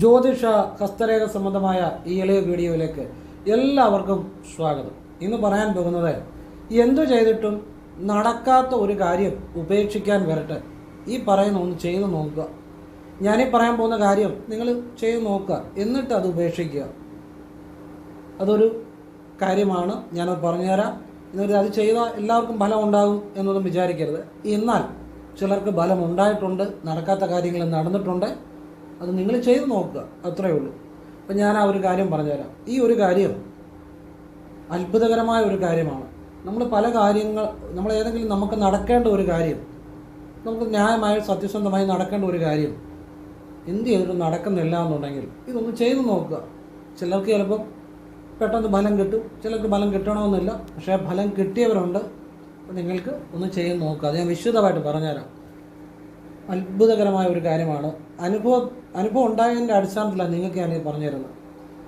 ജ്യോതിഷ ഹസ്തരേഖ സംബന്ധമായ ഈ എളിയ വീഡിയോയിലേക്ക് എല്ലാവർക്കും സ്വാഗതം. ഇന്ന് പറയാൻ പോകുന്നത് എന്തു ചെയ്തിട്ടും നടക്കാത്ത ഒരു കാര്യം ഉപേക്ഷിക്കാൻ വരട്ടെ. ഈ പറയുന്ന ഒന്ന് ചെയ്തു നോക്കുക. ഞാനീ പറയാൻ പോകുന്ന കാര്യം നിങ്ങൾ ചെയ്തു നോക്കുക. എന്നിട്ട് അത് ഉപേക്ഷിക്കുക. അതൊരു കാര്യമാണ്. ഞാനത് പറഞ്ഞുതരാം. എന്നിട്ട് അത് ചെയ്താൽ എല്ലാവർക്കും ഫലം ഉണ്ടാകും എന്നൊന്നും വിചാരിക്കരുത്. എന്നാൽ ചിലർക്ക് ഫലം ഉണ്ടായിട്ടുണ്ട്. നടക്കാത്ത കാര്യങ്ങൾ നടന്നിട്ടുണ്ട്. അത് നിങ്ങൾ ചെയ്ത് നോക്കുക. അത്രയേ ഉള്ളൂ. അപ്പം ഞാൻ ആ ഒരു കാര്യം പറഞ്ഞുതരാം. ഈ ഒരു കാര്യം അത്ഭുതകരമായ ഒരു കാര്യമാണ്. നമ്മൾ പല കാര്യങ്ങൾ നമ്മൾ ഏതെങ്കിലും നമുക്ക് നടക്കേണ്ട ഒരു കാര്യം നമുക്ക് ന്യായമായ സത്യസന്ധമായി നടക്കേണ്ട ഒരു കാര്യം എന്ത് ചെയ്തിട്ടും നടക്കുന്നില്ല എന്നുണ്ടെങ്കിൽ ഇതൊന്ന് ചെയ്തു നോക്കുക. ചിലർക്ക് ചിലപ്പം പെട്ടെന്ന് ഫലം കിട്ടും. ചിലർക്ക് ഫലം കിട്ടണമെന്നില്ല. പക്ഷേ ഫലം കിട്ടിയവരുണ്ട്. നിങ്ങൾക്ക് ഒന്ന് ചെയ്ത് നോക്കുക. അത് ഞാൻ വിശദമായിട്ട് പറഞ്ഞുതരാം. അത്ഭുതകരമായ ഒരു കാര്യമാണ്. അനുഭവം അനുഭവം ഉണ്ടായതിന്റെ അടിസ്ഥാനത്തിലാണ് നിങ്ങൾക്ക് ഞാൻ പറഞ്ഞു തരുന്നത്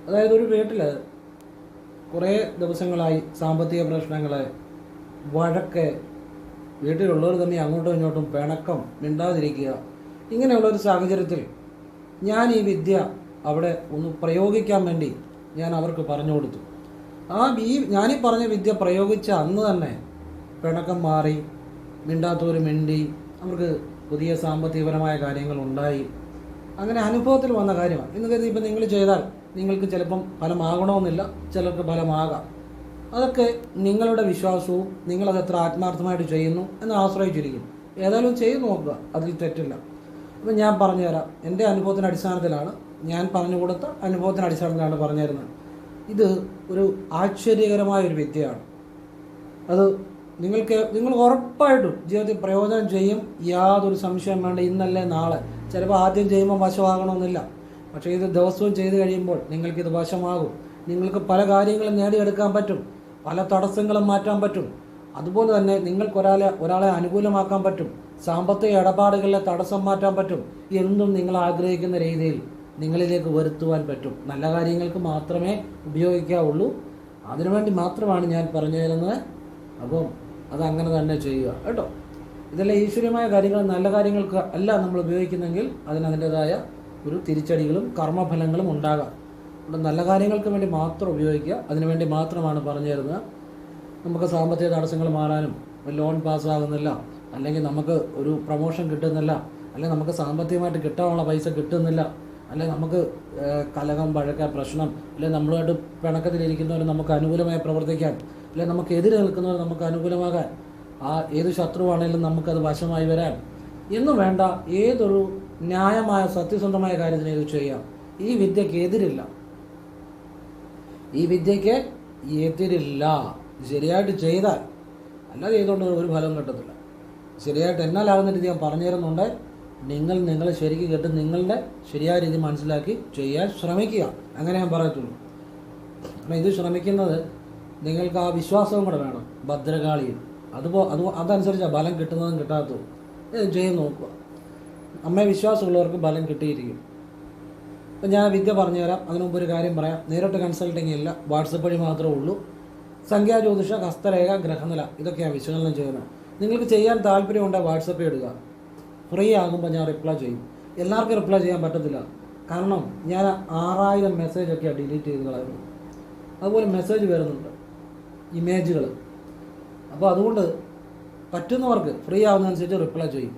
അതായത് ഒരു വീട്ടിൽ കുറേ ദിവസങ്ങളായി സാമ്പത്തിക പ്രശ്നങ്ങൾ വഴക്ക് വീട്ടിലുള്ളവർ തന്നെ അങ്ങോട്ടും ഇങ്ങോട്ടും പിണക്കം മിണ്ടാതിരിക്കുക ഇങ്ങനെയുള്ള ഒരു സാഹചര്യത്തിൽ ഞാൻ ഈ വിദ്യ അവിടെ ഒന്ന് പ്രയോഗിക്കാൻ വേണ്ടി ഞാൻ അവർക്ക് പറഞ്ഞു കൊടുത്തു. ആ ഈ ഞാനീ പറഞ്ഞ വിദ്യ പ്രയോഗിച്ച അന്ന് തന്നെ പിണക്കം മാറി മിണ്ടാത്തവർ മിണ്ടി അവർക്ക് പുതിയ സാമ്പത്തികപരമായ കാര്യങ്ങൾ ഉണ്ടായി. അങ്ങനെ അനുഭവത്തിൽ വന്ന കാര്യമാണ്. എന്ന് കരുതി ഇപ്പം നിങ്ങൾ ചെയ്താൽ നിങ്ങൾക്ക് ചിലപ്പം ഫലമാകണമെന്നില്ല ചിലർക്ക് ഫലമാകാം. അതൊക്കെ നിങ്ങളുടെ വിശ്വാസവും നിങ്ങളത് എത്ര ആത്മാർത്ഥമായിട്ട് ചെയ്യുന്നു എന്ന് ആശ്രയിച്ചിരിക്കും ഏതായാലും ചെയ്തു നോക്കുക അതിൽ തെറ്റില്ല. അപ്പം ഞാൻ പറഞ്ഞുതരാം എന്റെ അനുഭവത്തിന്റെ അടിസ്ഥാനത്തിലാണ് ഞാൻ പറഞ്ഞു കൊടുത്ത അനുഭവത്തിന്റെ അടിസ്ഥാനത്തിലാണ് പറഞ്ഞു തരുന്നത് ഇത് ഒരു ആശ്ചര്യകരമായ ഒരു വിദ്യയാണ്. അത് നിങ്ങൾക്ക് നിങ്ങൾ ഉറപ്പായിട്ടും ജീവിതത്തിൽ പ്രയോജനം ചെയ്യും യാതൊരു സംശയം വേണ്ട ഇന്നല്ലേ നാളെ. ചിലപ്പോൾ ആദ്യം ചെയ്യുമ്പോൾ വശമാകണമെന്നില്ല. പക്ഷേ ഇത് ദിവസവും ചെയ്ത് കഴിയുമ്പോൾ നിങ്ങൾക്കിത് വശമാകും. നിങ്ങൾക്ക് പല കാര്യങ്ങളും നേടിയെടുക്കാൻ പറ്റും. പല തടസ്സങ്ങളും മാറ്റാൻ പറ്റും. അതുപോലെ തന്നെ നിങ്ങൾക്ക് ഒരാളെ അനുകൂലമാക്കാൻ പറ്റും. സാമ്പത്തിക ഇടപാടുകളിലെ തടസ്സം മാറ്റാൻ പറ്റും. എന്നും നിങ്ങൾ ആഗ്രഹിക്കുന്ന രീതിയിൽ നിങ്ങളിലേക്ക് വരുത്തുവാൻ പറ്റും. നല്ല കാര്യങ്ങൾക്ക് മാത്രമേ ഉപയോഗിക്കാവുള്ളൂ. അതിനുവേണ്ടി മാത്രമാണ് ഞാൻ പറഞ്ഞു തരുന്നത് അപ്പം അതങ്ങനെ തന്നെ ചെയ്യുക. കേട്ടോ? ഇതെല്ലാം ഈശ്വര്യമായ കാര്യങ്ങൾ നല്ല കാര്യങ്ങൾക്ക് അല്ല നമ്മൾ ഉപയോഗിക്കുന്നെങ്കിൽ അതിനതിന്റെതായ ഒരു തിരിച്ചടികളും കർമ്മഫലങ്ങളും ഉണ്ടാകാം. അതുകൊണ്ട് നല്ല കാര്യങ്ങൾക്ക് വേണ്ടി മാത്രം ഉപയോഗിക്കുക. അതിനുവേണ്ടി മാത്രമാണ് പറഞ്ഞു തരുന്നത്. നമുക്ക് സാമ്പത്തിക തടസ്സങ്ങൾ മാറാനും ലോൺ പാസ്സാകുന്നില്ല. അല്ലെങ്കിൽ നമുക്ക് ഒരു പ്രൊമോഷൻ കിട്ടുന്നില്ല. അല്ലെങ്കിൽ നമുക്ക് സാമ്പത്തികമായിട്ട് കിട്ടാനുള്ള പൈസ കിട്ടുന്നില്ല. അല്ലെങ്കിൽ നമുക്ക് കലകം വഴക്ക പ്രശ്നം അല്ലെങ്കിൽ നമ്മളുമായിട്ട് പിണക്കത്തിലിരിക്കുന്നവർ നമുക്ക് അനുകൂലമായി പ്രവർത്തിക്കാൻ അല്ലെങ്കിൽ നമുക്ക് എതിരെ നിൽക്കുന്നവർ നമുക്ക് അനുകൂലമാകാൻ ആ ഏത് ശത്രുവാണെങ്കിലും നമുക്കത് വശമായി വരാൻ. എന്നും വേണ്ട ഏതൊരു ന്യായമായ സത്യസന്ധമായ കാര്യത്തിന് ഇത് ചെയ്യാം. ഈ വിദ്യക്ക് എതിരില്ല. ഈ വിദ്യക്ക് എതിരില്ല. ശരിയായിട്ട് ചെയ്താൽ അല്ലാതെ ചെയ്തുകൊണ്ട് ഒരു ഫലം കിട്ടത്തില്ല. ശരിയായിട്ട് എന്നാലാകുന്ന രീതി ഞാൻ പറഞ്ഞു തരുന്നുണ്ട്. നിങ്ങൾ നിങ്ങളെ ശരിക്കും കേട്ട് നിങ്ങളുടെ ശരിയായ രീതി മനസ്സിലാക്കി ചെയ്യാൻ ശ്രമിക്കുക. അങ്ങനെ ഞാൻ പറയത്തുള്ളൂ. കാരണം ഇത് ശ്രമിക്കുന്നത് നിങ്ങൾക്ക് ആ വിശ്വാസവും കൂടെ വേണം. ഭദ്രകാളിയിൽ അതുപോ അത് അതനുസരിച്ചാണ് ബലം കിട്ടുന്നതും കിട്ടാത്തതും. ചെയ്ത് നോക്കുക. അമ്മയെ വിശ്വാസമുള്ളവർക്ക് ബലം കിട്ടിയിരിക്കും. അപ്പം ഞാൻ വിദ്യ പറഞ്ഞു തരാം അതിനു മുമ്പ് ഒരു കാര്യം പറയാം. നേരിട്ട് കൺസൾട്ടിങ് ഇല്ല. വാട്സപ്പ് വഴി മാത്രമേ ഉള്ളൂ. സംഖ്യാ ജ്യോതിഷ ഹസ്തരേഖ ഗ്രഹനില ഇതൊക്കെയാണ് വിശകലനം ചെയ്യുന്നത്. നിങ്ങൾക്ക് ചെയ്യാൻ താല്പര്യമുണ്ടെങ്കിൽ വാട്സപ്പിൽ ഇടുക. ഫ്രീ ആകുമ്പോൾ ഞാൻ റിപ്ലൈ ചെയ്യും. എല്ലാവർക്കും റിപ്ലൈ ചെയ്യാൻ പറ്റത്തില്ല. കാരണം ഞാൻ ആറായിരം മെസ്സേജൊക്കെയാണ് ഡിലീറ്റ് ചെയ്ത് കളയുന്നത് അതുപോലെ മെസ്സേജ് വരുന്നുണ്ട്. ഇമേജുകൾ അപ്പോൾ അതുകൊണ്ട് പറ്റുന്നവർക്ക് ഫ്രീ ആവുന്നതനുസരിച്ച് റിപ്ലൈ ചെയ്യും.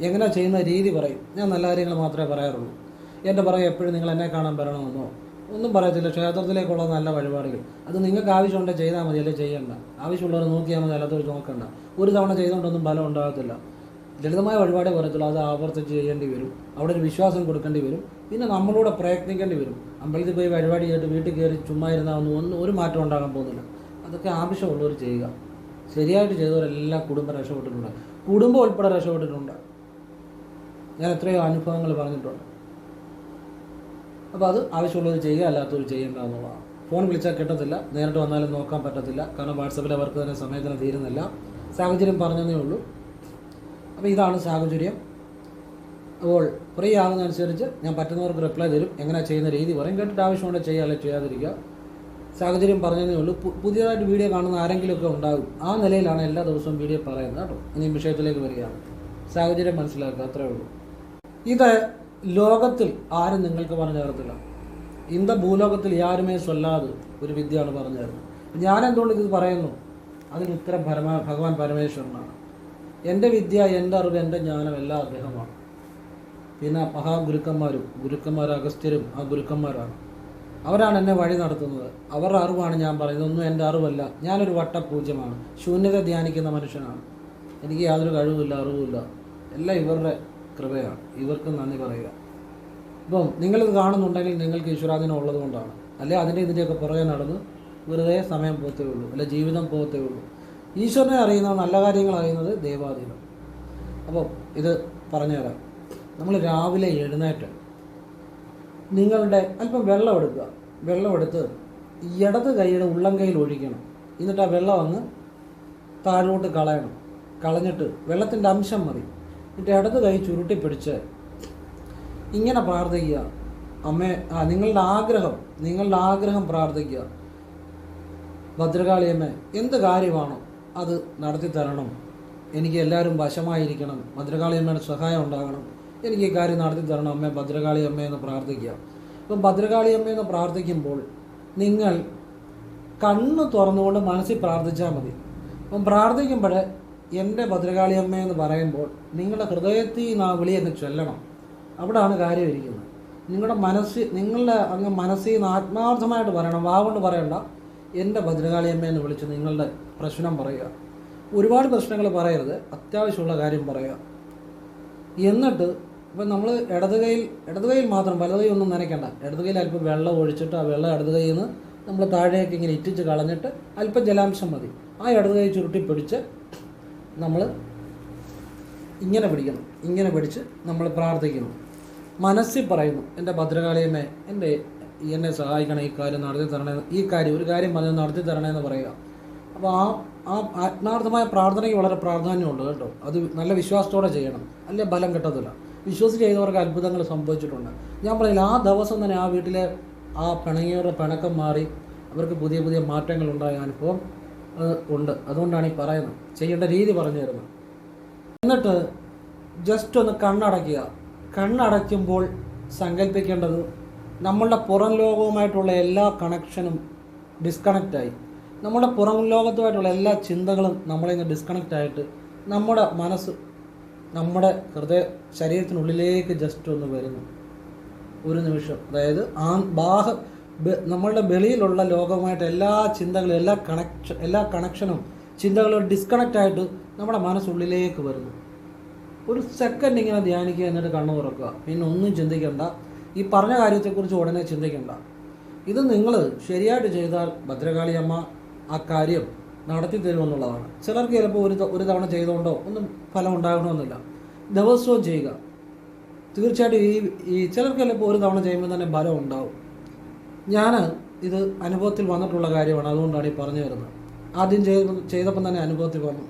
എങ്ങനെ ചെയ്യുന്ന രീതി പറയും. ഞാൻ നല്ല കാര്യങ്ങൾ മാത്രമേ പറയാറുള്ളൂ. എന്റെ പറയും എപ്പോഴും നിങ്ങൾ എന്നെ കാണാൻ വരണമെന്നോ ഒന്നും പറയത്തില്ല. ക്ഷേത്രത്തിലേക്കുള്ള നല്ല വഴിപാടുകൾ. അത് നിങ്ങൾക്ക് ആവശ്യമുണ്ടെങ്കിൽ ചെയ്താൽ മതി അല്ലെങ്കിൽ ചെയ്യണ്ട. ആവശ്യമുള്ളവർ നോക്കിയാൽ മതി അല്ലാത്തവർ നോക്കണ്ട. ഒരു തവണ ചെയ്തുകൊണ്ടൊന്നും ഫലം ഉണ്ടാകത്തില്ല. ലളിതമായ വഴിപാടേ പറയത്തുള്ളൂ. അത് ആവർത്തിച്ച് ചെയ്യേണ്ടി വരും. അവിടെ ഒരു വിശ്വാസം കൊടുക്കേണ്ടി വരും. പിന്നെ നമ്മളൂടെ പ്രയത്നിക്കേണ്ടി വരും. അമ്പലത്തിൽ പോയി വഴിപാട് ചെയ്തിട്ട് വീട്ടിൽ കയറി ചുമ്മാ ഇരുന്നാൽ ഒന്നും ഒന്നും ഒരു മാറ്റം ഉണ്ടാകാൻ പോകുന്നില്ല. അതൊക്കെ ആവശ്യമുള്ളവർ ചെയ്യുക. ശരിയായിട്ട് ചെയ്തവരെല്ലാം കുടുംബം രക്ഷപ്പെട്ടിട്ടുണ്ട്. കുടുംബം ഉൾപ്പെടെ രക്ഷപ്പെട്ടിട്ടുണ്ട്. ഞാൻ എത്രയോ അനുഭവങ്ങൾ പറഞ്ഞിട്ടുണ്ട്. അപ്പോൾ അത് ആവശ്യമുള്ളത് ചെയ്യുക അല്ലാത്തവർ ചെയ്യേണ്ട എന്നുള്ളതാണ് ഫോൺ വിളിച്ചാൽ കിട്ടത്തില്ല നേരിട്ട് വന്നാലും നോക്കാൻ പറ്റത്തില്ല. കാരണം വാട്സപ്പിൽ അവർക്ക് തന്നെ സമയത്തിന് തീരുന്നില്ല. സാഹചര്യം പറഞ്ഞതേ ഉള്ളൂ. അപ്പോൾ ഇതാണ് സാഹചര്യം. അപ്പോൾ ഫ്രീ ആകുന്നതനുസരിച്ച് ഞാൻ പറ്റുന്നവർക്ക് റിപ്ലൈ തരും. എങ്ങനെ ചെയ്യുന്ന രീതി പറയും. കേട്ടിട്ട് ആവശ്യമുണ്ടെങ്കിൽ ചെയ്യുക അല്ലെങ്കിൽ ചെയ്യാതിരിക്കുക. സാഹചര്യം പറഞ്ഞതേ ഉള്ളൂ. പുതിയതായിട്ട് വീഡിയോ കാണുന്ന ആരെങ്കിലുമൊക്കെ ഉണ്ടാകും. ആ നിലയിലാണ് എല്ലാ ദിവസവും വീഡിയോ പറയുന്നത് കേട്ടോ. ഇനി വിഷയത്തിലേക്ക് വരികയാണ്. സാഹചര്യം മനസ്സിലാക്കുക അത്രേ ഉള്ളൂ. ഇത് ലോകത്തിൽ ആരും നിങ്ങൾക്ക് പറഞ്ഞു തരത്തില്ല. ഇന്ത ഭൂലോകത്തിൽ യാരുമേ സ്വല്ലാതെ ഒരു വിദ്യയാണ് പറഞ്ഞു തരുന്നത്. ഞാൻ എന്തുകൊണ്ട് ഇത് പറയുന്നു? അതിന് ഉത്തരം പരമ ഭഗവാൻ പരമേശ്വരനാണ്. എന്റെ വിദ്യ എന്റെ അറിവ് എന്റെ ജ്ഞാനം എല്ലാം അദ്ദേഹമാണ്. പിന്നെ മഹാഗുരുക്കന്മാരും ഗുരുക്കന്മാർ അഗസ്ത്യരും ആ ഗുരുക്കന്മാരാണ്. അവരാണ് എന്നെ വഴി നടത്തുന്നത്. അവരുടെ അറിവാണ് ഞാൻ പറയുന്നത്. ഒന്നും എന്റെ അറിവല്ല. ഞാനൊരു വട്ടപൂജ്യമാണ്. ശൂന്യത ധ്യാനിക്കുന്ന മനുഷ്യനാണ്. എനിക്ക് യാതൊരു കഴിവുമില്ല അറിവുമില്ല. എല്ലാം ഇവരുടെ കൃപയാണ്. ഇവർക്ക് നന്ദി പറയുക. ഇപ്പം നിങ്ങളിത് കാണുന്നുണ്ടെങ്കിൽ നിങ്ങൾക്ക് ഈശ്വരാധീനം ഉള്ളത് കൊണ്ടാണ് അല്ലെ? അതിന്റെ ഇതിന്റെയൊക്കെ പുറകെ നടന്ന് വെറുതെ സമയം പോകത്തേ ഉള്ളൂ. അല്ലെ ജീവിതം പോകത്തേ ഉള്ളൂ. ഈശ്വരനെ അറിയുന്ന നല്ല കാര്യങ്ങൾ അറിയുന്നത് ദൈവാധീനം. അപ്പോൾ ഇത് പറഞ്ഞുതരാം. നമ്മൾ രാവിലെ എഴുന്നേറ്റ് നിങ്ങളുടെ അല്പം വെള്ളം എടുക്കുക. വെള്ളം എടുത്ത് ഇടത് കൈയുടെ ഉള്ളം കൈയിൽ ഒഴിക്കണം. എന്നിട്ട് ആ വെള്ളം അങ്ങ് താഴോട്ട് കളയണം. കളഞ്ഞിട്ട് വെള്ളത്തിന്റെ അംശം മതി. എന്നിട്ട് ഇടത് കൈ ചുരുട്ടി പിടിച്ച് ഇങ്ങനെ പ്രാർത്ഥിക്കുക. അമ്മേ ആ നിങ്ങളുടെ ആഗ്രഹം നിങ്ങളുടെ ആഗ്രഹം പ്രാർത്ഥിക്കുക. ഭദ്രകാളിയമ്മ എന്ത് കാര്യമാണോ അത് നടത്തി തരണം എനിക്ക് എല്ലാവരും വശമായിരിക്കണം. ഭദ്രകാളിയമ്മയുടെ സഹായം ഉണ്ടാകണം. എനിക്ക് ഈ നടത്തി തരണം. അമ്മ ഭദ്രകാളി അമ്മ എന്ന് പ്രാർത്ഥിക്കുക അപ്പം ഭദ്രകാളി അമ്മ എന്ന് പ്രാർത്ഥിക്കുമ്പോൾ നിങ്ങൾ കണ്ണ് തുറന്നുകൊണ്ട് മനസ്സിൽ പ്രാർത്ഥിച്ചാൽ മതി. അപ്പം പ്രാർത്ഥിക്കുമ്പോൾ എന്റെ ഭദ്രകാളി അമ്മ എന്ന് പറയുമ്പോൾ നിങ്ങളുടെ ഹൃദയത്തിൽ നിന്ന് ആ വിളി അങ്ങ് ചൊല്ലണം. അവിടെയാണ് കാര്യം ഇരിക്കുന്നത്. നിങ്ങളുടെ മനസ്സിൽ നിങ്ങളുടെ അങ്ങ് മനസ്സിൽ നിന്ന് ആത്മാർത്ഥമായിട്ട് പറയണം. വാവുകൊണ്ട് പറയണ്ട. എന്റെ ഭദ്രകാളി അമ്മ എന്ന് വിളിച്ച് നിങ്ങളുടെ പ്രശ്നം പറയുക. ഒരുപാട് പ്രശ്നങ്ങൾ പറയരുത്. അത്യാവശ്യമുള്ള കാര്യം പറയുക. എന്നിട്ട് ഇപ്പം നമ്മൾ ഇടത് കൈയിൽ ഇടത് കൈയിൽ മാത്രം വലത് കൈ ഒന്നും നനയ്ക്കണ്ട. ഇടത് കൈയിൽ അല്പം വെള്ളം ഒഴിച്ചിട്ട് ആ വെള്ളം ഇടത് കൈയിൽ നിന്ന് നമ്മൾ താഴേക്ക് ഇങ്ങനെ ഇറ്റിച്ച് കളഞ്ഞിട്ട് അല്പം ജലാംശം മതി. ആ ഇടത് കൈ ചുരുട്ടി പിടിച്ച് നമ്മൾ ഇങ്ങനെ പിടിക്കണം. ഇങ്ങനെ പിടിച്ച് നമ്മൾ പ്രാർത്ഥിക്കുന്നു. മനസ്സിൽ പറയുന്നു എന്റെ ഭദ്രകാളിയമ്മേ എന്റെ എന്നെ സഹായിക്കണം ഈ കാര്യം നടത്തി തരണേ ഈ കാര്യം ഒരു കാര്യം പറഞ്ഞ് നടത്തി തരണേന്ന് പറയുക. അപ്പോൾ ആ ആ ആത്മാർത്ഥമായ പ്രാർത്ഥനയ്ക്ക് വളരെ പ്രാധാന്യമുണ്ട് കേട്ടോ. അത് നല്ല വിശ്വാസത്തോടെ ചെയ്യണം. അല്ലെ ബലം കിട്ടത്തില്ല. വിശ്വസിച്ച് ചെയ്തവർക്ക് അത്ഭുതങ്ങൾ സംഭവിച്ചിട്ടുണ്ട്. ഞാൻ പറയില്ല ആ ദിവസം തന്നെ ആ വീട്ടിലെ ആ പിണങ്ങിയവരുടെ പിണക്കം മാറി അവർക്ക് പുതിയ പുതിയ മാറ്റങ്ങൾ ഉണ്ടായ അനുഭവം ഉണ്ട്. അതുകൊണ്ടാണ് ഈ പറയുന്നത്. ചെയ്യേണ്ട രീതി പറഞ്ഞു തരുന്നത്. എന്നിട്ട് ജസ്റ്റ് ഒന്ന് കണ്ണടയ്ക്കുക. കണ്ണടയ്ക്കുമ്പോൾ സങ്കല്പിക്കേണ്ടത് നമ്മളുടെ പുറം ലോകവുമായിട്ടുള്ള എല്ലാ കണക്ഷനും ഡിസ്കണക്റ്റായി നമ്മുടെ പുറം ലോകത്തുമായിട്ടുള്ള എല്ലാ ചിന്തകളും നമ്മളിൽ നിന്ന് ഡിസ്കണക്റ്റ് ആയിട്ട് നമ്മുടെ മനസ്സ് നമ്മുടെ ഹൃദയ ശരീരത്തിനുള്ളിലേക്ക് ജസ്റ്റ് ഒന്ന് വരുന്നു. ഒരു നിമിഷം. അതായത് ആ ബാഹ നമ്മളുടെ വെളിയിലുള്ള ലോകവുമായിട്ട് എല്ലാ ചിന്തകളും എല്ലാ കണക്ഷൻ എല്ലാ കണക്ഷനും ചിന്തകളും ഡിസ്കണക്റ്റ് ആയിട്ട് നമ്മുടെ മനസ്സുള്ളിലേക്ക് വരുന്നു. ഒരു സെക്കൻഡ് ഇങ്ങനെ ധ്യാനിക്കുക എന്നിട്ട് കണ്ണു തുറക്കുക. പിന്നെ ഒന്നും ചിന്തിക്കണ്ട. ഈ പറഞ്ഞ കാര്യത്തെക്കുറിച്ച് ഉടനെ ചിന്തിക്കണ്ട. ഇത് നിങ്ങൾ ശരിയായിട്ട് ചെയ്താൽ ഭദ്രകാളിയമ്മ ആ കാര്യം നടത്തി തരുമെന്നുള്ളതാണ് ചിലർക്ക് ചിലപ്പോൾ ഒരു ഒരു തവണ ചെയ്തുകൊണ്ടോ ഒന്നും ഫലം ഉണ്ടാകണമെന്നില്ല. ദിവസവും ചെയ്യുക. തീർച്ചയായിട്ടും ഈ ഈ ചിലർക്ക് ചിലപ്പോൾ ഒരു തവണ ചെയ്യുമ്പോൾ തന്നെ ഫലം ഉണ്ടാവും. ഞാൻ ഇത് അനുഭവത്തിൽ വന്നിട്ടുള്ള കാര്യമാണ്. അതുകൊണ്ടാണ് ഈ പറഞ്ഞു തരുന്നത്. ആദ്യം ചെയ്ത ചെയ്തപ്പം തന്നെ അനുഭവത്തിൽ വന്നു.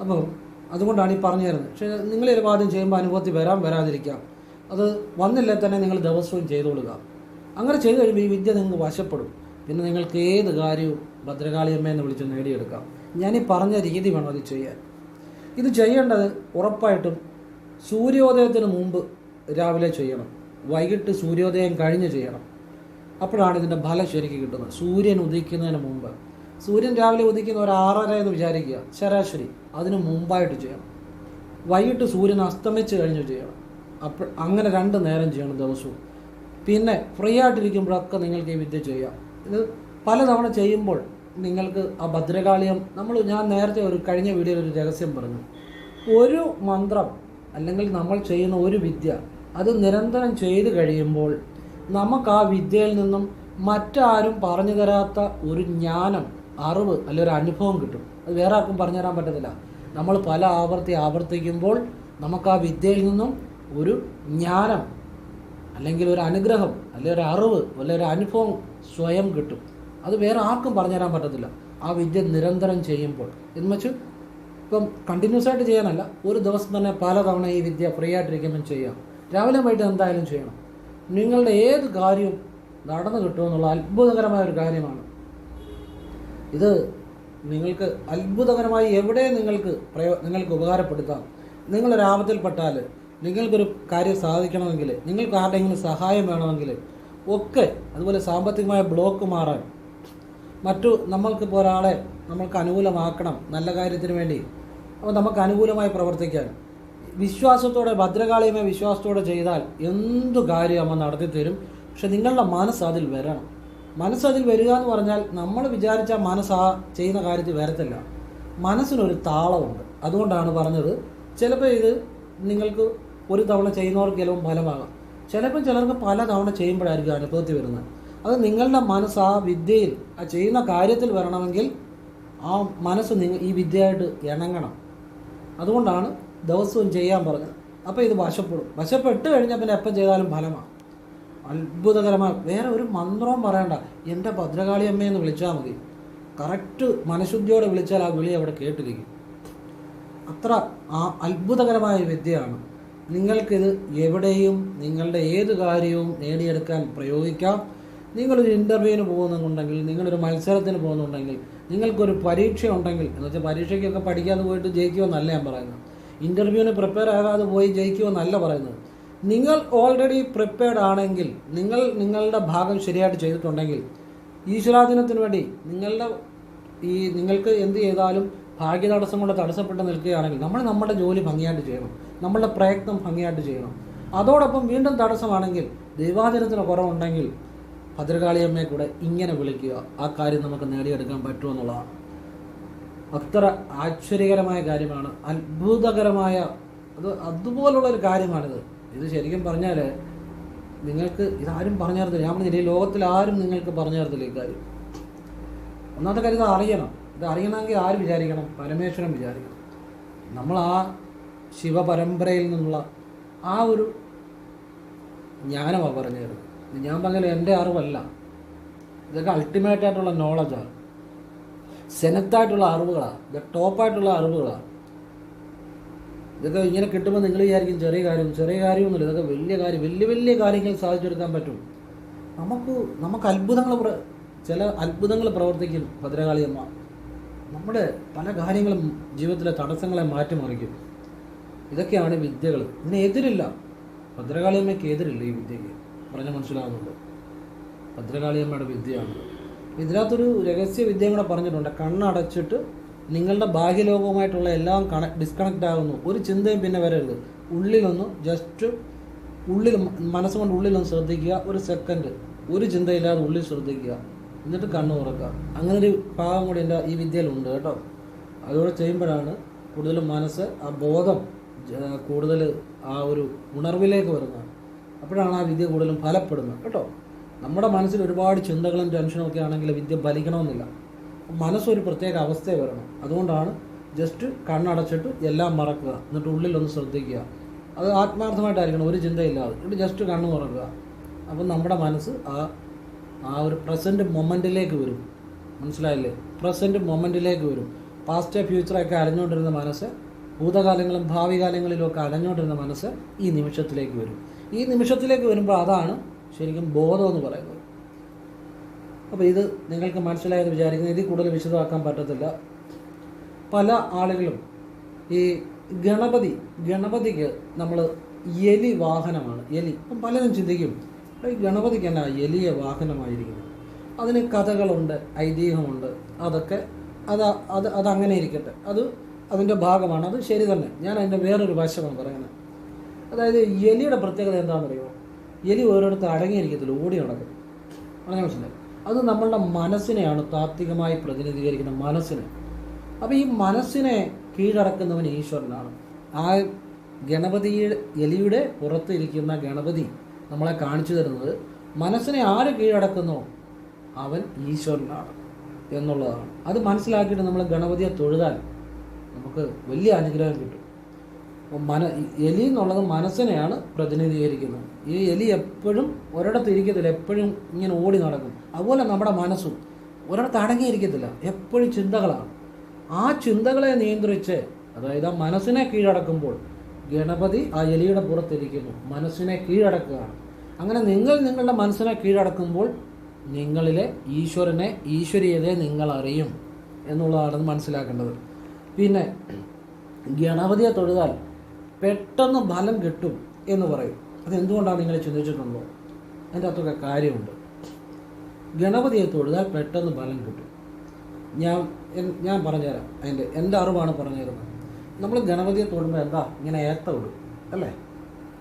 അപ്പം അതുകൊണ്ടാണ് ഈ പറഞ്ഞു തരുന്നത്. പക്ഷേ നിങ്ങൾ ചിലപ്പോൾ ആദ്യം ചെയ്യുമ്പോൾ അനുഭവത്തിൽ വരാം വരാതിരിക്കാം. അത് വന്നില്ലേ തന്നെ നിങ്ങൾ ദിവസവും ചെയ്തു കൊടുക്കുക. അങ്ങനെ ചെയ്തു കഴിയുമ്പോൾ ഈ വിദ്യ നിങ്ങൾക്ക് വശപ്പെടും. പിന്നെ നിങ്ങൾക്ക് ഏത് കാര്യവും ഭദ്രകാളിയമ്മയെന്ന് വിളിച്ച് നേടിയെടുക്കാം. ഞാൻ ഈ പറഞ്ഞ രീതി വേണം അത് ചെയ്യാൻ. ഇത് ചെയ്യേണ്ടത് ഉറപ്പായിട്ടും സൂര്യോദയത്തിന് മുമ്പ് രാവിലെ ചെയ്യണം. വൈകിട്ട് സൂര്യോദയം കഴിഞ്ഞ് ചെയ്യണം. അപ്പോഴാണ് ഇതിന്റെ ഫലം ശരിക്കും കിട്ടുന്നത്. സൂര്യൻ ഉദിക്കുന്നതിന് മുമ്പ്. സൂര്യൻ രാവിലെ ഉദിക്കുന്ന ഒരു ആറര എന്ന് വിചാരിക്കുക. ശരാശരി. അതിന് മുമ്പായിട്ട് ചെയ്യണം. വൈകിട്ട് സൂര്യൻ അസ്തമിച്ച് കഴിഞ്ഞ് ചെയ്യണം. അപ്പോൾ അങ്ങനെ രണ്ട് നേരം ചെയ്യണം ദിവസവും. പിന്നെ ഫ്രീ ആയിട്ടിരിക്കുമ്പോഴൊക്കെ നിങ്ങൾക്ക് ഈ വിദ്യ ചെയ്യാം. ഇത് പലതവണ ചെയ്യുമ്പോൾ നിങ്ങൾക്ക് ആ ഭദ്രകാളിയം നമ്മൾ ഞാൻ നേരത്തെ ഒരു കഴിഞ്ഞ വീഡിയോയിൽ ഒരു രഹസ്യം പറഞ്ഞു. ഒരു മന്ത്രം അല്ലെങ്കിൽ നമ്മൾ ചെയ്യുന്ന ഒരു വിദ്യ അത് നിരന്തരം ചെയ്ത് കഴിയുമ്പോൾ നമുക്ക് ആ വിദ്യയിൽ നിന്നും മറ്റാരും പറഞ്ഞു തരാത്ത ഒരു ജ്ഞാനം അറിവ് അല്ലെങ്കിൽ ഒരു അനുഭവം കിട്ടും. അത് വേറെ ആർക്കും പറഞ്ഞു തരാൻ പറ്റത്തില്ല. നമ്മൾ പല ആവർത്തി ആവർത്തിക്കുമ്പോൾ നമുക്ക് ആ വിദ്യയിൽ നിന്നും ഒരു ജ്ഞാനം അല്ലെങ്കിൽ ഒരു അനുഗ്രഹം അല്ലെങ്കിൽ ഒരു അറിവ് അല്ലെങ്കിൽ ഒരു അനുഭവം സ്വയം കിട്ടും. അത് വേറെ ആർക്കും പറഞ്ഞു തരാൻ പറ്റത്തില്ല. ആ വിദ്യ നിരന്തരം ചെയ്യുമ്പോൾ. എന്ന് വെച്ച് ഇപ്പം കണ്ടിന്യൂസ് ആയിട്ട് ചെയ്യാനല്ല ഒരു ദിവസം തന്നെ പലതവണ ഈ വിദ്യ ഫ്രീ ആയിട്ടിരിക്കുമ്പോൾ ചെയ്യാം. രാവിലെ വൈകിട്ട് എന്തായാലും ചെയ്യണം. നിങ്ങളുടെ ഏത് കാര്യവും നടന്നു കിട്ടുമെന്നുള്ള അത്ഭുതകരമായ ഒരു കാര്യമാണ്. ഇത് നിങ്ങൾക്ക് അത്ഭുതകരമായി എവിടെ നിങ്ങൾക്ക് പ്രയോ നിങ്ങൾക്ക് ഉപകാരപ്പെടുത്താം. നിങ്ങളൊരു ആപത്തിൽപ്പെട്ടാൽ നിങ്ങൾക്കൊരു കാര്യം സാധിക്കണമെങ്കിൽ നിങ്ങൾക്ക് ആരുടെയെങ്കിലും സഹായം വേണമെങ്കിൽ ഒക്കെ അതുപോലെ സാമ്പത്തികമായ ബ്ലോക്ക് മാറാൻ മറ്റു നമ്മൾക്കിപ്പോൾ ഒരാളെ നമ്മൾക്ക് അനുകൂലമാക്കണം നല്ല കാര്യത്തിന് വേണ്ടി അപ്പോൾ നമുക്ക് അനുകൂലമായി പ്രവർത്തിക്കാൻ വിശ്വാസത്തോടെ ഭദ്രകാളിയമായ വിശ്വാസത്തോടെ ചെയ്താൽ എന്തു കാര്യം അമ്മ നടത്തി തരും പക്ഷെ നിങ്ങളുടെ മനസ്സ് അതിൽ വരണം. മനസ്സ് അതിൽ വരിക എന്ന് പറഞ്ഞാൽ നമ്മൾ വിചാരിച്ച മനസ്സ് ആ ചെയ്യുന്ന കാര്യത്തിൽ വരത്തില്ല. മനസ്സിനൊരു താളമുണ്ട്. അതുകൊണ്ടാണ് പറഞ്ഞത്. ചിലപ്പോൾ ഇത് നിങ്ങൾക്ക് ഒരു തവണ ചെയ്യുന്നവർക്ക് ഫലമാകാം. ചിലപ്പോൾ ചിലർക്ക് പല തവണ ചെയ്യുമ്പോഴായിരിക്കും അനുഭവത്തിൽ വരുന്നത്. അത് നിങ്ങളുടെ മനസ്സ് ആ വിദ്യയിൽ ആ ചെയ്യുന്ന കാര്യത്തിൽ വരണമെങ്കിൽ ആ മനസ്സ് നിങ്ങൾ ഈ വിദ്യയായിട്ട് ഇണങ്ങണം. അതുകൊണ്ടാണ് ദിവസവും ചെയ്യാൻ പറഞ്ഞത്. അപ്പോൾ ഇത് വശപ്പെടും. വശപ്പെട്ട് കഴിഞ്ഞാൽ പിന്നെ എപ്പം ചെയ്താലും ഫലമാണ് അത്ഭുതകരമായ വേറെ ഒരു മന്ത്രവും പറയണ്ട. എന്റെ ഭദ്രകാളി അമ്മയെന്ന് വിളിച്ചാൽ മതി. കറക്റ്റ് മനഃശുദ്ധിയോടെ വിളിച്ചാൽ ആ വിളി അവിടെ കേട്ടിരിക്കും. അത്ര ആ അത്ഭുതകരമായ വിദ്യയാണ്. നിങ്ങൾക്കിത് എവിടെയും നിങ്ങളുടെ ഏത് കാര്യവും നേടിയെടുക്കാൻ പ്രയോഗിക്കാം. നിങ്ങളൊരു ഇന്റർവ്യൂവിന് പോകുന്നുണ്ടെങ്കിൽ നിങ്ങളൊരു മത്സരത്തിന് പോകുന്നുണ്ടെങ്കിൽ നിങ്ങൾക്കൊരു പരീക്ഷ ഉണ്ടെങ്കിൽ എന്ന് വെച്ചാൽ പരീക്ഷയ്ക്കൊക്കെ പഠിക്കാതെ പോയിട്ട് ജയിക്കുമെന്നല്ല ഞാൻ പറയുന്നത്. ഇന്റർവ്യൂവിന് പ്രിപ്പയർ ആകാതെ പോയി ജയിക്കുമെന്നല്ല പറയുന്നത്. നിങ്ങൾ ഓൾറെഡി പ്രിപ്പയർഡ് ആണെങ്കിൽ നിങ്ങൾ നിങ്ങളുടെ ഭാഗം ശരിയായിട്ട് ചെയ്തിട്ടുണ്ടെങ്കിൽ ഈശ്വരാധീനത്തിന് വേണ്ടി നിങ്ങളുടെ ഈ നിങ്ങൾക്ക് എന്ത് ചെയ്താലും ഭാഗ്യ തടസ്സം കൊണ്ട് തടസ്സപ്പെട്ട് നിൽക്കുകയാണെങ്കിൽ നമ്മൾ നമ്മുടെ ജോലി ഭംഗിയായിട്ട് ചെയ്യണം. നമ്മളുടെ പ്രയത്നം ഭംഗിയായിട്ട് ചെയ്യണം. അതോടൊപ്പം വീണ്ടും തടസ്സമാണെങ്കിൽ ദൈവാചരണത്തിന് കുറവുണ്ടെങ്കിൽ ഭദ്രകാളിയമ്മയെ കൂടെ ഇങ്ങനെ വിളിക്കുക. ആ കാര്യം നമുക്ക് നേടിയെടുക്കാൻ പറ്റുമെന്നുള്ളതാണ് അത്ര ആശ്ചര്യകരമായ കാര്യമാണ്. അത്ഭുതകരമായ അത് അതുപോലുള്ള ഒരു കാര്യമാണിത്. ഇത് ശരിക്കും പറഞ്ഞാൽ നിങ്ങൾക്ക് ഇതാരും പറഞ്ഞു തരത്തില്ല. ഞാൻ പറഞ്ഞില്ല ഈ ലോകത്തിൽ ആരും നിങ്ങൾക്ക് പറഞ്ഞു തരത്തില്ല ഈ കാര്യം. ഒന്നാമത്തെ കാര്യം ഇത് അറിയണം. ഇത് അറിയണമെങ്കിൽ ആര് വിചാരിക്കണം? പരമേശ്വരൻ വിചാരിക്കണം. നമ്മൾ ആ ശിവപരമ്പരയിൽ നിന്നുള്ള ആ ഒരു ജ്ഞാനമാണ് പറഞ്ഞു തരുന്നത്. ഞാൻ പറഞ്ഞാൽ എന്റെ അറിവല്ല. ഇതൊക്കെ അൾട്ടിമേറ്റ് ആയിട്ടുള്ള നോളജാണ് സെനത്തായിട്ടുള്ള അറിവുകളാണ്. ഇത് ടോപ്പായിട്ടുള്ള അറിവുകളാണ്. ഇതൊക്കെ ഇങ്ങനെ കിട്ടുമ്പോൾ നിങ്ങൾ വിചാരിക്കും ചെറിയ കാര്യം ചെറിയ കാര്യമൊന്നുമില്ല. ഇതൊക്കെ വലിയ കാര്യം വലിയ വലിയ കാര്യങ്ങൾ സാധിച്ചെടുക്കാൻ പറ്റും. നമുക്ക് നമുക്ക് അത്ഭുതങ്ങൾ ചില അത്ഭുതങ്ങൾ പ്രവർത്തിക്കും ഭദ്രകാളിയമ്മ. നമ്മുടെ പല കാര്യങ്ങളും ജീവിതത്തിലെ തടസ്സങ്ങളെ മാറ്റിമറിക്കും. ഇതൊക്കെയാണ് വിദ്യകൾ ഇതിന് എതിരില്ല. ഭദ്രകാളിയമ്മയ്ക്ക് എതിരില്ല ഈ വിദ്യയ്ക്ക്. പറഞ്ഞാൽ മനസ്സിലാകുന്നുണ്ട് ഭദ്രകാളിയമ്മയുടെ വിദ്യയാണ്. ഇതിനകത്തൊരു രഹസ്യ വിദ്യയും കൂടെ പറഞ്ഞിട്ടുണ്ട്. കണ്ണടച്ചിട്ട് നിങ്ങളുടെ ബാഹ്യലോകവുമായിട്ടുള്ള എല്ലാം കണക്ട് ഡിസ്കണക്റ്റ് ആകുന്നു ഒരു ചിന്തയും പിന്നെ വരരുത്. ഉള്ളിലൊന്ന് ജസ്റ്റ് ഉള്ളിൽ മനസ്സുകൊണ്ട് ഉള്ളിലൊന്ന് ശ്രദ്ധിക്കുക. ഒരു സെക്കൻഡ് ഒരു ചിന്തയില്ലാതെ ഉള്ളിൽ ശ്രദ്ധിക്കുക. എന്നിട്ട് കണ്ണു തുറക്കുക. അങ്ങനെ ഒരു ഭാഗം കൂടി എന്റെ ഈ വിദ്യയിലുണ്ട് കേട്ടോ. അതുകൂടെ ചെയ്യുമ്പോഴാണ് കൂടുതലും മനസ്സ് ആ ബോധം കൂടുതൽ ആ ഒരു ഉണർവിലേക്ക് വരുന്നത്. അപ്പോഴാണ് ആ വിദ്യ കൂടുതലും ഫലപ്പെടുന്നത്. കേട്ടോ? നമ്മുടെ മനസ്സിൽ ഒരുപാട് ചിന്തകളും ടെൻഷനും ഒക്കെ ആണെങ്കിൽ വിദ്യ ഫലിക്കണമെന്നില്ല. മനസ്സൊരു പ്രത്യേക അവസ്ഥയെ വരണം. അതുകൊണ്ടാണ് ജസ്റ്റ് കണ്ണടച്ചിട്ട് എല്ലാം മറക്കുക. എന്നിട്ട് ഉള്ളിലൊന്ന് ശ്രദ്ധിക്കുക. അത് ആത്മാർത്ഥമായിട്ടായിരിക്കണം. ഒരു ചിന്തയില്ലാതെ. എന്നിട്ട് ജസ്റ്റ് കണ്ണ് തുറക്കുക. അപ്പം നമ്മുടെ മനസ്സ് ആ ആ ഒരു പ്രസന്റ് മൊമെന്റിലേക്ക് വരും. മനസ്സിലായില്ലേ? പ്രസന്റ് മൊമെന്റിലേക്ക് വരും. പാസ്റ്റ് ഫ്യൂച്ചറൊക്കെ അറിഞ്ഞുകൊണ്ടിരുന്ന മനസ്സ് ഭൂതകാലങ്ങളും ഭാവി കാലങ്ങളിലും ഒക്കെ അലഞ്ഞുകൊണ്ടിരുന്ന മനസ്സ് ഈ നിമിഷത്തിലേക്ക് വരും. ഈ നിമിഷത്തിലേക്ക് വരുമ്പോൾ അതാണ് ശരിക്കും ബോധം എന്ന് പറയുന്നത്. അപ്പോൾ ഇത് നിങ്ങൾക്ക് മനസ്സിലായെന്ന് വിചാരിക്കുന്നു. ഇതിൽ കൂടുതൽ വിശദമാക്കാൻ പറ്റത്തില്ല. പല ആളുകളും ഈ ഗണപതി ഗണപതിക്ക് നമ്മൾ എലി വാഹനമാണ്. എലി. അപ്പം പലരും ചിന്തിക്കും ഈ ഗണപതിക്ക് എന്നാ എലിയ വാഹനമായിരിക്കുന്നത്. അതിന് കഥകളുണ്ട് ഐതിഹ്യമുണ്ട്. അതൊക്കെ അത് അത് അതങ്ങനെ ഇരിക്കട്ടെ. അത് അതിന്റെ ഭാഗമാണ്. അത് ശരി തന്നെ. ഞാൻ അതിന്റെ വേറൊരു വശമാണ് പറയുന്നത്. അതായത് എലിയുടെ പ്രത്യേകത എന്താണെന്നറിയോ എലി ഓരോരുത്തർ അടങ്ങിയിരിക്കത്തില്ല ഓടി നടക്കും. അങ്ങനെ മനസ്സിലായി? അത് നമ്മളുടെ മനസ്സിനെയാണ് താത്വികമായി പ്രതിനിധീകരിക്കുന്ന മനസ്സിനെ. അപ്പോൾ ഈ മനസ്സിനെ കീഴടക്കുന്നവൻ ഈശ്വരനാണ്. ആ ഗണപതിയെ എലിയുടെ പുറത്തിരിക്കുന്ന ഗണപതി നമ്മളെ കാണിച്ചു തരുന്നത് മനസ്സിനെ ആര് കീഴടക്കുന്നോ? അവൻ ഈശ്വരനാണ് എന്നുള്ളതാണ്. അത് മനസ്സിലാക്കിയിട്ട് നമ്മൾ ഗണപതിയെ തൊഴുതാൽ നമുക്ക് വലിയ അനുഗ്രഹം കിട്ടും. മന എലി എന്നുള്ളത് മനസ്സിനെയാണ് പ്രതിനിധീകരിക്കുന്നത്. ഈ എലി എപ്പോഴും ഒരിടത്ത് ഇരിക്കത്തില്ല എപ്പോഴും ഇങ്ങനെ ഓടി നടക്കും. അതുപോലെ നമ്മുടെ മനസ്സും ഒരിടത്ത് അടങ്ങിയിരിക്കത്തില്ല എപ്പോഴും ചിന്തകളാണ്. ആ ചിന്തകളെ നിയന്ത്രിച്ച് അതായത് ആ മനസ്സിനെ കീഴടക്കുമ്പോൾ ഗണപതി ആ എലിയുടെ പുറത്തിരിക്കുന്നു. മനസ്സിനെ കീഴടക്കുകയാണ്. അങ്ങനെ നിങ്ങൾ നിങ്ങളുടെ മനസ്സിനെ കീഴടക്കുമ്പോൾ നിങ്ങളിലെ ഈശ്വരനെ ഈശ്വരീയതയെ നിങ്ങൾ അറിയും എന്നുള്ളതാണ് മനസ്സിലാക്കേണ്ടത് പിന്നെ ഗണപതിയെ തൊഴുതാൽ പെട്ടെന്ന് ഫലം കിട്ടും എന്ന് പറയും. അതെന്തുകൊണ്ടാണ് നിങ്ങൾ ചിന്തിച്ചിട്ടുണ്ടോ? അതിന്റെ അകത്തൊക്കെ കാര്യമുണ്ട്. ഗണപതിയെ തൊഴുതാൽ പെട്ടെന്ന് ഫലം കിട്ടും. ഞാൻ ഞാൻ പറഞ്ഞുതരാം. അതിന്റെ എന്റെ അറിവാണ് പറഞ്ഞുതരുന്നത്. നമ്മൾ ഗണപതിയെ തൊടുമ്പോൾ എന്താ? ഇങ്ങനെ ഏത്ത വിടും അല്ലേ?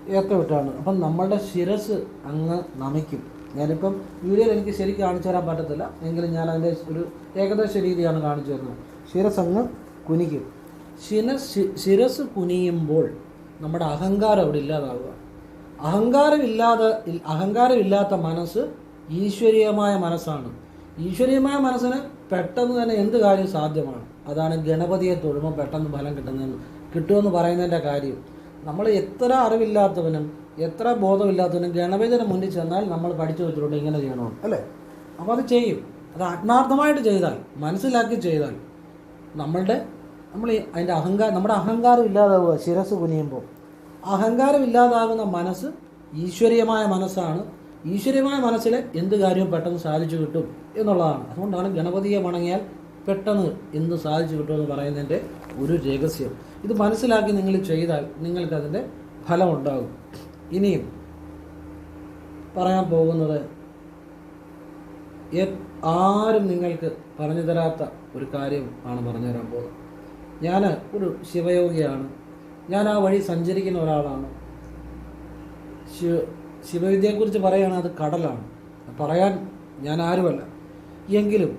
ഏത്ത വിട്ടാണ് അപ്പം നമ്മളുടെ ശിരസ് അങ്ങ് നമിക്കും. ഞാനിപ്പം വീഡിയോയിൽ എനിക്ക് ശരി കാണിച്ചു തരാൻ പറ്റത്തില്ല. എങ്കിലും ഞാൻ അതിന്റെ ഒരു ഏകദേശ രീതിയാണ് കാണിച്ചു തരുന്നത്. ശിരസ് അങ്ങ് കുനിക്കും. ശിരസ് ശിരസ് കുനിയുമ്പോൾ നമ്മുടെ അഹങ്കാരം അവിടെ ഇല്ലാതാവുക. അഹങ്കാരമില്ലാതെ അഹങ്കാരമില്ലാത്ത മനസ്സ് ഈശ്വരീയമായ മനസ്സാണ്. ഈശ്വരീയമായ മനസ്സിന് പെട്ടെന്ന് തന്നെ എന്ത് കാര്യം സാധ്യമാണ്? അതാണ് ഗണപതിയെ തൊഴുമ്പോൾ പെട്ടെന്ന് ഫലം കിട്ടുന്നതെന്ന് കിട്ടുമെന്ന് പറയുന്നതിന്റെ കാര്യം. നമ്മൾ എത്ര അറിവില്ലാത്തവനും എത്ര ബോധമില്ലാത്തവനും ഗണപതിയുടെ മുന്നിൽ ചെന്നാൽ നമ്മൾ പഠിച്ചു വെച്ചിട്ടുണ്ട് ഇങ്ങനെ ചെയ്യണമെന്ന് അല്ലേ? അപ്പോൾ അത് ചെയ്യും. അത് ആത്മാർത്ഥമായിട്ട് ചെയ്താൽ മനസ്സിലാക്കി ചെയ്താൽ നമ്മളുടെ നമ്മൾ അതിന്റെ അഹങ്കാരം നമ്മുടെ അഹങ്കാരം ഇല്ലാതാവുക ശിരസ് കുനിയുമ്പോൾ. അഹങ്കാരം ഇല്ലാതാകുന്ന മനസ്സ് ഈശ്വരീയമായ മനസ്സാണ്. ഈശ്വരീയമായ മനസ്സിൽ എന്ത് കാര്യവും പെട്ടെന്ന് സാധിച്ചു കിട്ടും എന്നുള്ളതാണ്. അതുകൊണ്ടാണ് ഗണപതിയെ വണങ്ങിയാൽ പെട്ടെന്ന് എന്ത് സാധിച്ചു കിട്ടുമെന്ന് പറയുന്നതിന്റെ ഒരു രഹസ്യം. ഇത് മനസ്സിലാക്കി നിങ്ങൾ ചെയ്താൽ നിങ്ങൾക്കതിന്റെ ഫലം ഉണ്ടാകും ഇനിയും പറയാൻ പോകുന്നത് ആരും നിങ്ങൾക്ക് പറഞ്ഞു തരാത്ത ഒരു കാര്യം ആണ് പറഞ്ഞു തരാൻ പോകുന്നത്. ഞാൻ ഒരു ശിവയോഗിയാണ്. ഞാൻ ആ വഴി സഞ്ചരിക്കുന്ന ഒരാളാണ്. ശിവ ശിവവിദ്യയെക്കുറിച്ച് പറയുകയാണെങ്കിൽ അത് കടലാണ്. പറയാൻ ഞാൻ ആരുമല്ല. എങ്കിലും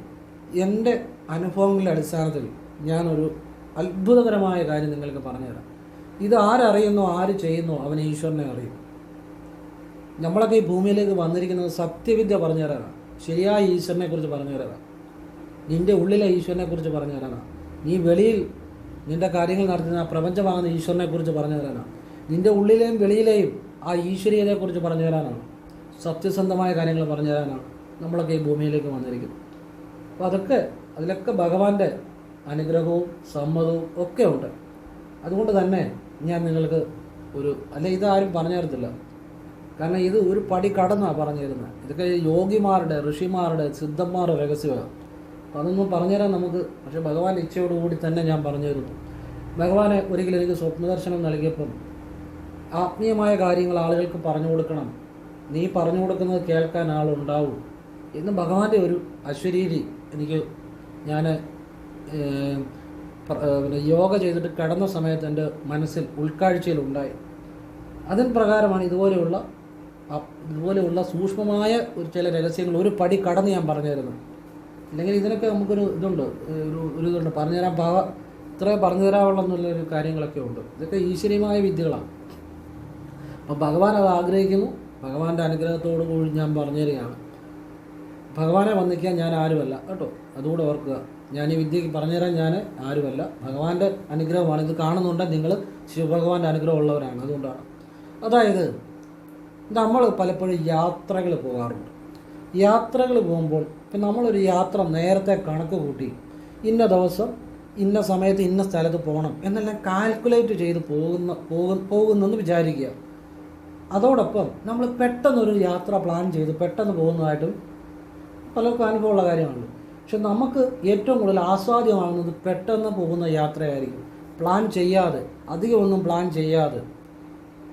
എന്റെ അനുഭവങ്ങളുടെ അടിസ്ഥാനത്തിൽ ഞാനൊരു അത്ഭുതകരമായ കാര്യം നിങ്ങൾക്ക് പറഞ്ഞുതരാം. ഇത് ആരറിയുന്നോ ആര് ചെയ്യുന്നോ അവൻ ഈശ്വരനെ അറിയും. നമ്മളൊക്കെ ഈ ഭൂമിയിലേക്ക് വന്നിരിക്കുന്നത് സത്യവിദ്യ പറഞ്ഞു തരാനാണ് ശരിയായ ഈശ്വരനെക്കുറിച്ച് പറഞ്ഞു തരാനാണ് നിന്റെ ഉള്ളിലെ ഈശ്വരനെക്കുറിച്ച് പറഞ്ഞു തരാനാണ് നീ വെളിയിൽ നിന്റെ കാര്യങ്ങൾ നടത്തുന്ന പ്രപഞ്ചമാകുന്ന ഈശ്വരനെ കുറിച്ച് പറഞ്ഞു തരാനാണ്. നിന്റെ ഉള്ളിലെയും വെളിയിലെയും ആ ഈശ്വരീയതയെ കുറിച്ച് പറഞ്ഞു തരാനാണ്. സത്യസന്ധമായ കാര്യങ്ങൾ പറഞ്ഞു തരാനാണ് നമ്മളൊക്കെ ഈ ഭൂമിയിലേക്ക് വന്നിരിക്കുന്നത്. അപ്പോൾ അതൊക്കെ അതിലൊക്കെ ഭഗവാന്റെ അനുഗ്രഹവും സമ്മതവും ഒക്കെ ഉണ്ട്. അതുകൊണ്ട് തന്നെ ഞാൻ നിങ്ങൾക്ക് ഒരു അല്ല ഇതാരും പറഞ്ഞു തരത്തില്ല. കാരണം ഇത് ഒരു പടി കടന്നാണ് പറഞ്ഞു തരുന്നത്. ഇതൊക്കെ യോഗിമാരുടെ ഋഷിമാരുടെ സിദ്ധന്മാരുടെ രഹസ്യമാണ് അതൊന്നും പറഞ്ഞുതരാൻ നമുക്ക് പക്ഷേ ഭഗവാന്റെ ഇച്ഛയോടുകൂടി തന്നെ ഞാൻ പറഞ്ഞു തരുന്നു ഭഗവാനെ ഒരിക്കലും എനിക്ക് സ്വപ്നദർശനം നൽകിയപ്പം ആത്മീയമായ കാര്യങ്ങൾ ആളുകൾക്ക് പറഞ്ഞു കൊടുക്കണം. നീ പറഞ്ഞു കൊടുക്കുന്നത് കേൾക്കാൻ ആളുണ്ടാവും എന്ന് ഭഗവാന്റെ ഒരു അശ്വരീതി എനിക്ക് ഞാൻ യോഗ ചെയ്തിട്ട് കിടന്ന സമയത്ത് എന്റെ മനസ്സിൽ ഉൾക്കാഴ്ചയിലുണ്ടായി അതിന് പ്രകാരമാണ് ഇതുപോലെയുള്ള ഇതുപോലെയുള്ള സൂക്ഷ്മമായ ഒരു ചില രഹസ്യങ്ങൾ ഒരു പടി കടന്ന് ഞാൻ പറഞ്ഞു തരുന്നത് ഇല്ലെങ്കിൽ ഇതിനൊക്കെ നമുക്കൊരു ഇതുണ്ട്? ഒരു ഒരു ഇതുണ്ട്? പറഞ്ഞുതരാൻ ഭാവ ഇത്ര പറഞ്ഞു തരാവുള്ള ഒരു കാര്യങ്ങളൊക്കെ ഉണ്ട്. ഇതൊക്കെ ഈശ്വരീയമായ വിദ്യകളാണ്. അപ്പോൾ ഭഗവാൻ അത് ആഗ്രഹിക്കുന്നു. ഭഗവാന്റെ അനുഗ്രഹത്തോടു കൂടി ഞാൻ പറഞ്ഞു തരികയാണ് ഭഗവാനെ വന്നിക്കാൻ ഞാൻ ആരുമല്ല കേട്ടോ? അതുകൂടെ ഓർക്കുക. ഞാൻ ഈ വിദ്യക്ക് പറഞ്ഞുതരാൻ ഞാൻ ആരുമല്ല. ഭഗവാന്റെ അനുഗ്രഹമാണ്. ഇത് കാണുന്നുണ്ട് നിങ്ങൾ. ശിവഭഗവാന്റെ അനുഗ്രഹം ഉള്ളവരാണ് അതുകൊണ്ടാണ്. അതായത് നമ്മൾ പലപ്പോഴും യാത്രകൾ പോകാറുണ്ട്. യാത്രകൾ പോകുമ്പോൾ ഇപ്പം നമ്മളൊരു യാത്ര നേരത്തെ കണക്ക് കൂട്ടി ഇന്ന ദിവസം ഇന്ന സമയത്ത് ഇന്ന സ്ഥലത്ത് പോകണം എന്നെല്ലാം കാൽക്കുലേറ്റ് ചെയ്ത് പോകുന്ന പോകു- പോകുന്നെന്ന് വിചാരിക്കുക. അതോടൊപ്പം നമ്മൾ പെട്ടെന്നൊരു യാത്ര പ്ലാൻ ചെയ്ത് പെട്ടെന്ന് പോകുന്നതായിട്ടും പലർക്കും അനുഭവമുള്ള കാര്യമാണല്ലോ. പക്ഷെ നമുക്ക് ഏറ്റവും കൂടുതൽ ആസ്വാദ്യമാകുന്നത് പെട്ടെന്ന് പോകുന്ന യാത്രയായിരിക്കും. പ്ലാൻ ചെയ്യാതെ അധികമൊന്നും പ്ലാൻ ചെയ്യാതെ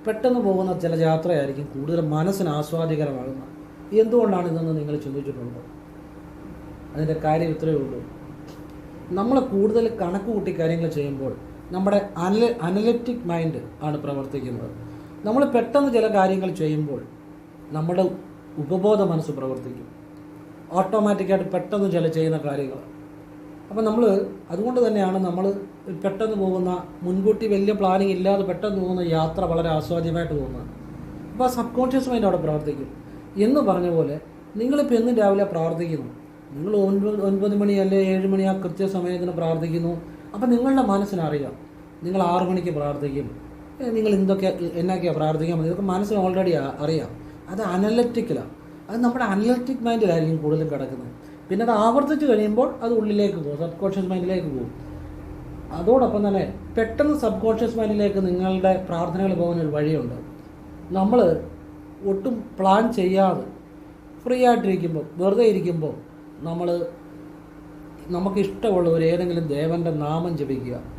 പെട്ടെന്ന് പോകുന്ന ചില യാത്രയായിരിക്കും കൂടുതൽ മനസ്സിന് ആസ്വാദ്യകരമാകുന്നത്. എന്തുകൊണ്ടാണ് ഇതെന്ന് നിങ്ങൾ ചിന്തിച്ചിട്ടുണ്ടോ? അതിന്റെ കാര്യം ഇത്രയേ ഉള്ളൂ. നമ്മൾ കൂടുതൽ കണക്ക് കൂട്ടി കാര്യങ്ങൾ ചെയ്യുമ്പോൾ നമ്മുടെ അനല അനലറ്റിക് മൈൻഡ് ആണ് പ്രവർത്തിക്കുന്നത്. നമ്മൾ പെട്ടെന്ന് ചില കാര്യങ്ങൾ ചെയ്യുമ്പോൾ നമ്മുടെ ഉപബോധ മനസ്സ് പ്രവർത്തിക്കും. ഓട്ടോമാറ്റിക്കായിട്ട് പെട്ടെന്ന് ചില ചെയ്യുന്ന കാര്യങ്ങൾ. അപ്പം നമ്മൾ അതുകൊണ്ട് തന്നെയാണ് നമ്മൾ പെട്ടെന്ന് പോകുന്ന മുൻകൂട്ടി വലിയ പ്ലാനിങ് ഇല്ലാതെ പെട്ടെന്ന് പോകുന്ന യാത്ര വളരെ ആസ്വാദ്യമായിട്ട് തോന്നുന്നത് അപ്പോൾ ആ സബ് കോൺഷ്യസ് മൈൻഡ് അവിടെ പ്രവർത്തിക്കും. എന്ന് പറഞ്ഞ പോലെ നിങ്ങളിപ്പോൾ എന്നും രാവിലെ പ്രാർത്ഥിക്കുന്നു. നിങ്ങൾ ഒൻപത് ഒൻപത് മണി അല്ലെ ഏഴ് മണി ആ കൃത്യസമയത്തിന് പ്രാർത്ഥിക്കുന്നു. അപ്പം നിങ്ങളുടെ മനസ്സിനറിയാം. നിങ്ങൾ ആറു മണിക്ക് പ്രാർത്ഥിക്കും. നിങ്ങൾ എന്തൊക്കെ എന്നൊക്കെയാണ് പ്രാർത്ഥിക്കാൻ മതി ഇതൊക്കെ മനസ്സിന് ഓൾറെഡി അറിയാം. അത് അനലറ്റിക്കലാണ് അത് നമ്മുടെ അനലറ്റിക് മൈൻഡിലായിരിക്കും കൂടുതലും കിടക്കുന്നത്. പിന്നെ അത് ആവർത്തിച്ച് കഴിയുമ്പോൾ അത് ഉള്ളിലേക്ക് പോകും സബ് കോൺഷ്യസ് മൈൻഡിലേക്ക് പോകും. അതോടൊപ്പം തന്നെ പെട്ടെന്ന് സബ് കോൺഷ്യസ് മൈൻഡിലേക്ക് നിങ്ങളുടെ പ്രാർത്ഥനകൾ പോകാൻ ഒരു വഴിയുണ്ട്. നമ്മൾ ഒട്ടും പ്ലാൻ ചെയ്യാതെ ഫ്രീ ആയിട്ടിരിക്കുമ്പോൾ വെറുതെ ഇരിക്കുമ്പോൾ നമ്മൾ നമുക്കിഷ്ടമുള്ള ഒരു ഏതെങ്കിലും ദേവന്റെ നാമം ജപിക്കുക.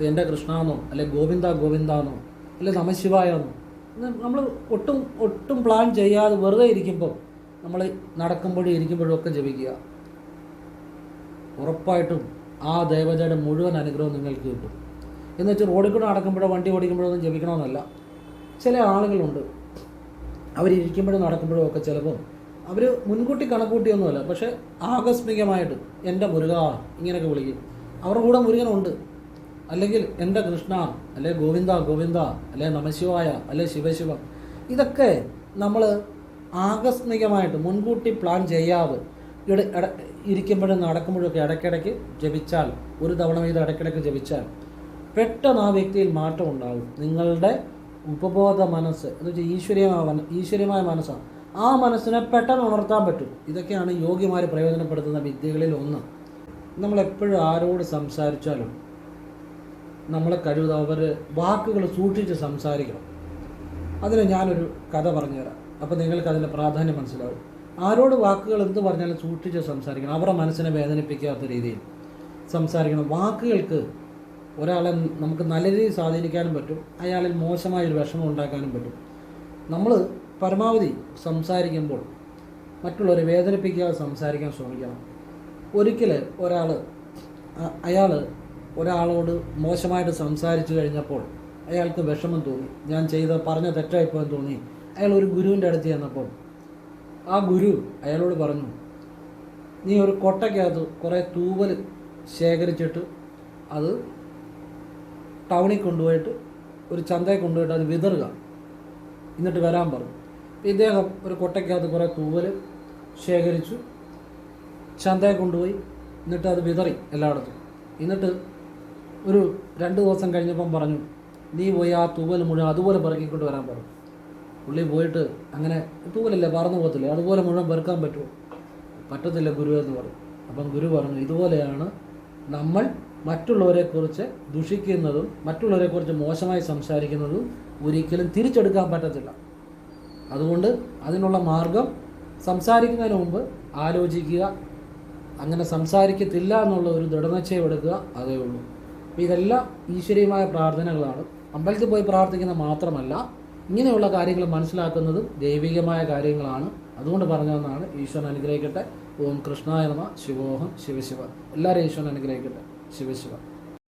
എന്റെ കൃഷ്ണാന്നോ അല്ലെ ഗോവിന്ദ ഗോവിന്ദാന്നോ അല്ലെ നമശിവായെന്നോ നമ്മൾ ഒട്ടും ഒട്ടും പ്ലാൻ ചെയ്യാതെ വെറുതെ ഇരിക്കുമ്പോൾ നമ്മൾ നടക്കുമ്പോഴും ഇരിക്കുമ്പോഴും ഒക്കെ ജപിക്കുക. ഉറപ്പായിട്ടും ആ ദേവതയുടെ മുഴുവൻ അനുഗ്രഹം നിങ്ങൾക്ക് കിട്ടും. എന്ന് വെച്ചാൽ റോഡിൽ കൂടെ നടക്കുമ്പോഴോ വണ്ടി ഓടിക്കുമ്പോഴോ ഒന്നും ജപിക്കണമെന്നല്ല. ചില ആളുകളുണ്ട്. അവരിയ്ക്കുമ്പോഴും നടക്കുമ്പോഴും ഒക്കെ ചിലപ്പോൾ അവർ മുൻകൂട്ടി കണക്കൂട്ടിയൊന്നുമല്ല. പക്ഷെ ആകസ്മികമായിട്ട് എന്റെ മുരുക ഇങ്ങനെയൊക്കെ വിളിക്കും. അവരുടെ കൂടെ മുരുകനുണ്ട്. അല്ലെങ്കിൽ എന്റെ കൃഷ്ണ അല്ലെ ഗോവിന്ദ ഗോവിന്ദ അല്ലെ നമശിവായ അല്ലെ ശിവശിവ. ഇതൊക്കെ നമ്മൾ ആകസ്മികമായിട്ട് മുൻകൂട്ടി പ്ലാൻ ചെയ്യാതെ ഇട ഇരിക്കുമ്പോഴും നടക്കുമ്പോഴും ഒക്കെ ഇടയ്ക്കിടയ്ക്ക് ജപിച്ചാൽ ഒരു തവണ ഇത് ഇടയ്ക്കിടയ്ക്ക് ജപിച്ചാൽ പെട്ടെന്ന് ആ വ്യക്തിയിൽ മാറ്റം ഉണ്ടാകും. നിങ്ങളുടെ ഉപബോധ മനസ്സ് എന്ന് വെച്ചാൽ ഈശ്വരീയമായ ഈശ്വരീയമായ മനസ്സാണ്. ആ മനസ്സിനെ പെട്ടെന്ന് ഉണർത്താൻ പറ്റും. ഇതൊക്കെയാണ് യോഗിമാർ പ്രയോജനപ്പെടുത്തുന്ന വിദ്യകളിൽ ഒന്ന്. നമ്മളെപ്പോഴും ആരോട് സംസാരിച്ചാലും നമ്മളെ കഴിവ് അവർ വാക്കുകൾ സൂക്ഷിച്ച് സംസാരിക്കണം. അതിന് ഞാനൊരു കഥ പറഞ്ഞുതരാം. അപ്പോൾ നിങ്ങൾക്ക് അതിന്റെ പ്രാധാന്യം മനസ്സിലാവും. ആരോട് വാക്കുകൾ എന്ത് പറഞ്ഞാലും സൂക്ഷിച്ച് സംസാരിക്കണം. അവരുടെ മനസ്സിനെ വേദനിപ്പിക്കാത്ത രീതിയിൽ സംസാരിക്കണം. വാക്കുകൾക്ക് ഒരാളെ നമുക്ക് നല്ല രീതിയിൽ സ്വാധീനിക്കാനും പറ്റും. അയാളിൽ മോശമായൊരു വിഷമം ഉണ്ടാക്കാനും പറ്റും. നമ്മൾ പരമാവധി സംസാരിക്കുമ്പോൾ മറ്റുള്ളവരെ വേദനിപ്പിക്കാതെ സംസാരിക്കാൻ ശ്രമിക്കണം. ഒരിക്കൽ ഒരാൾ അയാൾ ഒരാളോട് മോശമായിട്ട് സംസാരിച്ചു കഴിഞ്ഞപ്പോൾ അയാൾക്ക് വിഷമം തോന്നി. ഞാൻ ചെയ്ത പറഞ്ഞ തെറ്റായിപ്പോയെന്ന് തോന്നി. അയാൾ ഒരു ഗുരുവിന്റെ അടുത്ത് ചെന്നപ്പോൾ ആ ഗുരു അയാളോട് പറഞ്ഞു നീ ഒരു കൊട്ടയ്ക്കകത്ത് കുറേ തൂവൽ ശേഖരിച്ചിട്ട് അത് ടൗണിൽ കൊണ്ടുപോയിട്ട് ഒരു ചന്തയിൽ കൊണ്ടുപോയിട്ട് അത് വിതറുക. എന്നിട്ട് വരാൻ പറഞ്ഞു. ഇദ്ദേഹം ഒരു കൊട്ടയ്ക്കകത്ത് കുറേ തൂവൽ ശേഖരിച്ചു. ചന്തയിൽ കൊണ്ടുപോയി എന്നിട്ട് അത് വിതറി എല്ലായിടത്തും. എന്നിട്ട് ഒരു രണ്ട് ദിവസം കഴിഞ്ഞപ്പം പറഞ്ഞു നീ പോയി ആ തൂവൽ മുഴുവൻ അതുപോലെ പെറുക്കിക്കൊണ്ട് വരാൻ പറഞ്ഞു പുള്ളി പോയിട്ട് അങ്ങനെ തൂവലല്ലേ പറന്നു പോകത്തില്ലേ? അതുപോലെ മുഴുവൻ പെറുക്കാൻ പറ്റുമോ? പറ്റത്തില്ല ഗുരു എന്ന് പറഞ്ഞു. അപ്പം ഗുരു പറഞ്ഞു ഇതുപോലെയാണ് നമ്മൾ മറ്റുള്ളവരെക്കുറിച്ച് ദുഷിക്കുന്നതും മറ്റുള്ളവരെക്കുറിച്ച് മോശമായി സംസാരിക്കുന്നതും ഒരിക്കലും തിരിച്ചെടുക്കാൻ പറ്റത്തില്ല. അതുകൊണ്ട് അതിനുള്ള മാർഗം സംസാരിക്കുന്നതിന് മുമ്പ് ആലോചിക്കുക. അങ്ങനെ സംസാരിക്കത്തില്ല എന്നുള്ള ഒരു ദൃഢനിശ്ചയം എടുക്കുക അതേ ഉള്ളൂ. അപ്പോൾ ഇതെല്ലാം ഈശ്വരീയമായ പ്രാർത്ഥനകളാണ്. അമ്പലത്തിൽ പോയി പ്രാർത്ഥിക്കുന്ന മാത്രമല്ല ഇങ്ങനെയുള്ള കാര്യങ്ങൾ മനസ്സിലാക്കുന്നതും ദൈവികമായ കാര്യങ്ങളാണ്. അതുകൊണ്ട് പറഞ്ഞതെന്നാണ് ഈശ്വരൻ അനുഗ്രഹിക്കട്ടെ. ഓം കൃഷ്ണായ ശിവോഹം. ശിവശിവ. എല്ലാവരും ഈശ്വരൻ അനുഗ്രഹിക്കട്ടെ. ശിവശിവ